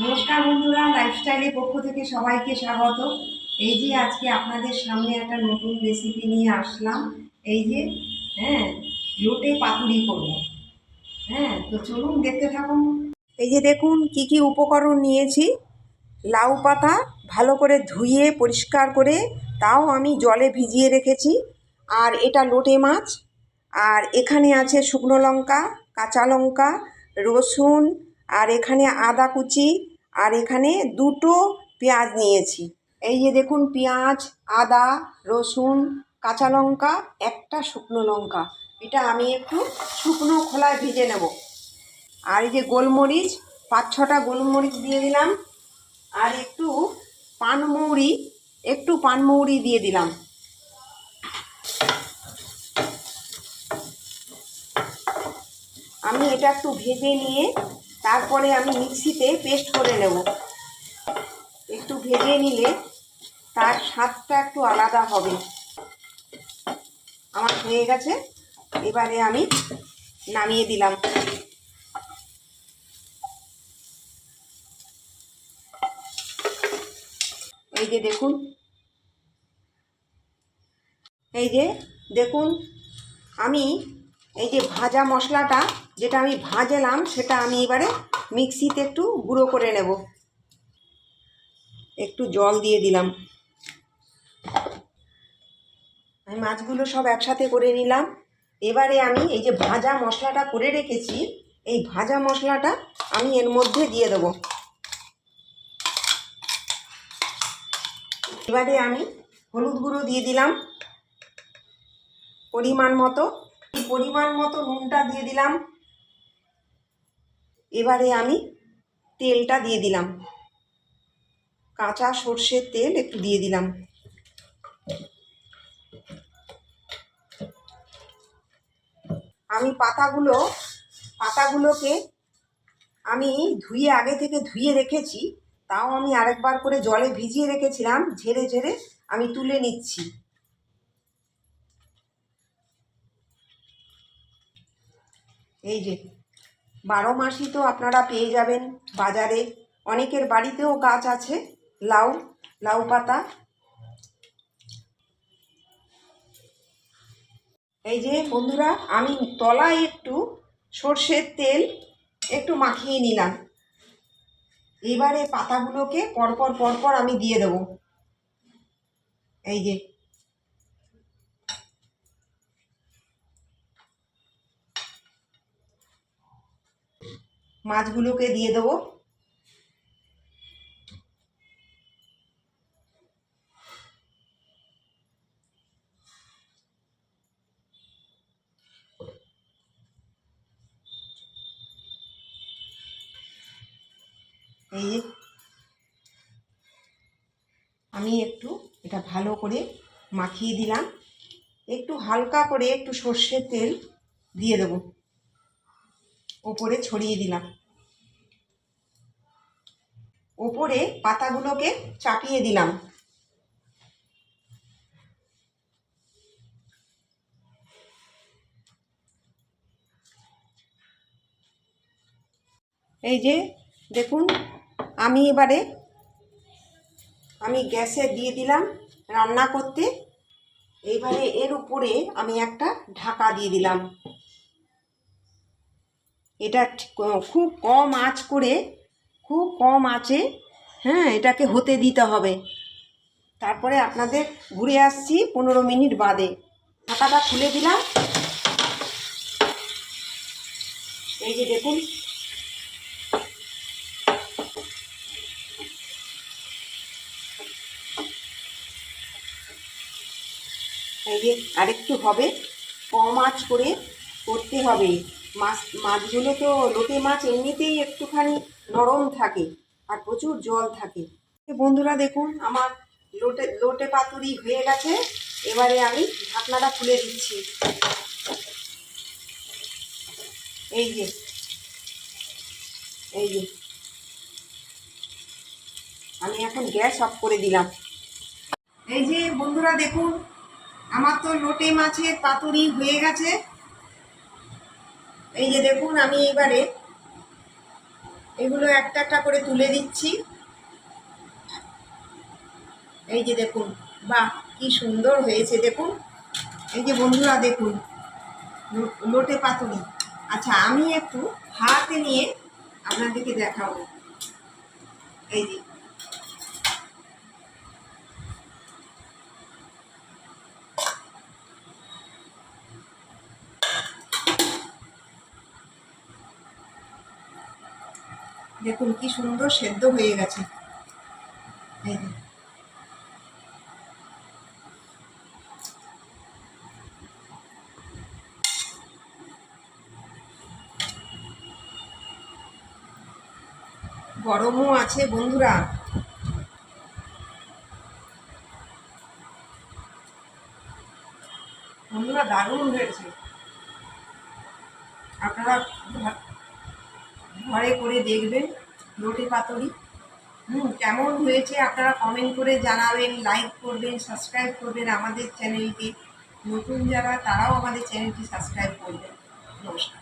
নমস্কার বন্ধুরা লাইফস্টাইলের পক্ষ থেকে সবাইকে স্বাগত। এই যে আজকে আপনাদের সামনে একটা নতুন রেসিপি নিয়ে আসলাম। এই যে হ্যাঁ লোটে পাতুরি করব। হ্যাঁ তো চলুন দেখতে থাকুন। এই যে দেখুন, কি কি উপকরণ নিয়েছি। লাউ পাতা ভালো করে ধুয়ে, পরিষ্কার করে, তাও আমি জলে ভিজিয়ে রেখেছি। আর এটা লোটে মাছ। আর এখানে আছে শুকনো লঙ্কা, কাঁচা লঙ্কা, রসুন আর এখানে আদা কুচি, আর এখানে দুটো পেঁয়াজ নিয়েছি। এই যে দেখুন পেঁয়াজ, আদা, রসুন, কাঁচা লঙ্কা, একটা শুকনো লঙ্কা। এটা আমি একটু শুকনো খোলায় ভেজে নেব। আর এই যে গোলমরিচ, পাঁচ ছটা গোলমরিচ দিয়ে দিলাম। আর একটু পানমৌরি একটু পানমৌরি দিয়ে দিলাম। আমি এটা একটু ভেজে নিয়ে তারপরে আমি মিক্সিতে পেস্ট করে নেব। একটু ভেজে নিলে তার স্বাদটা একটু আলাদা হবে। আমার হয়ে গেছে। এবারে আমি নামিয়ে দিলাম। এই যে দেখুন। এই যে দেখুন, আমি এই যে ভাজা মশলাটা যেটা আমি ভাজলাম, সেটা আমি এবারে মিক্সিতে একটু গুঁড়ো করে নেব। একটু জল দিয়ে দিলাম। আমি মাছগুলো সব একসাথে করে নিলাম। এবারে আমি এই যে ভাজা মশলাটা করে রেখেছি, এই ভাজা মশলাটা আমি এর মধ্যে দিয়ে দেবো। এবারে আমি হলুদ গুঁড়ো দিয়ে দিলাম। পরিমাণ মতো পরিমাণ মতো নুনটা দিয়ে দিলাম। এবারে আমি তেলটা দিয়ে দিলাম। কাঁচা সর্ষের তেল একটু দিয়ে দিলাম। আমি পাতাগুলো, পাতাগুলোকে আমি ধুয়ে আগে থেকে ধুয়ে রেখেছি, তাও আমি আরেকবার করে জলে ভিজিয়ে রেখেছিলাম, ঝেড়ে ঝেড়ে আমি তুলে নিচ্ছি। এই যে বারো মাসই তো আপনারা পেয়ে যাবেন বাজারে। অনেকের বাড়িতেও গাছ আছে, লাউ লাউ পাতা। এই যে বন্ধুরা, আমি তলায় একটু সর্ষের তেল একটু মাখিয়ে নিলাম। এবারে পাতাগুলোকে পরপর পরপর আমি দিয়ে দেবো। এই যে মাছগুলোকে দিয়ে দেবো। এই আমি একটু এটা ভালো করে মাখিয়ে দিলাম। একটু হালকা করে একটু সর্ষের তেল দিয়ে দেবো। ওপরে ছড়িয়ে দিলাম। ওপরে পাতাগুলোকে চাপিয়ে দিলাম। এই যে, দেখুন, আমি এবারে, আমি গ্যাসে দিয়ে দিলাম রান্না করতে। এইবারে এর উপরে আমি একটা ঢাকা দিয়ে দিলাম। এটা খুব কম আঁচ করে, খুব কম আঁচে হ্যাঁ এটাকে হতে দিতে হবে। তারপরে আপনাদের ঘুরে আসছি পনেরো মিনিট বাদে। ঢাকাটা খুলে দিলাম। এই যে দেখুন। এই যে আরেকটু হবে। কম আঁচ করে করতে হবে। মাছ, মাছগুলো তো লোটে মাছ এমনিতেই একটুখানি নরম থাকে আর প্রচুর জল থাকে। বন্ধুরা দেখুন, আমার লোটে লোটে পাতুরি হয়ে গেছে। এবারে আমি ঢাকনাটা খুলে দিচ্ছি। এই যে এই যে। আমি এখন গ্যাস অফ করে দিলাম। এই যে বন্ধুরা দেখুন, আমার তো লোটে মাছের পাতুরি হয়ে গেছে। এই যে দেখুন, আমি এবারে এগুলো একটা একটা করে তুলে দিচ্ছি। এই যে দেখুন, বাহ, কি সুন্দর হয়েছে, দেখুন। এই যে বন্ধুরা, দেখুন লোটে পাতুরি। আচ্ছা আমি একটু হাতে নিয়ে আপনাদেরকে দেখাবো। এই যে দেখুন কি সুন্দর সেদ্ধ হয়ে গেছে। গরমও আছে বন্ধুরা। বন্ধুরা দারুণ হয়েছে। আপনারা ঘরে করে দেখবেন রোটি পাতুরি। হুম, কেমন হয়েছে আপনারা কমেন্ট করে জানাবেন লাইক করবেন সাবস্ক্রাইব করবেন আমাদের চ্যানেলকে নতুন যারা, তারাও আমাদের চ্যানেলটি সাবস্ক্রাইব করবেন। নমস্কার।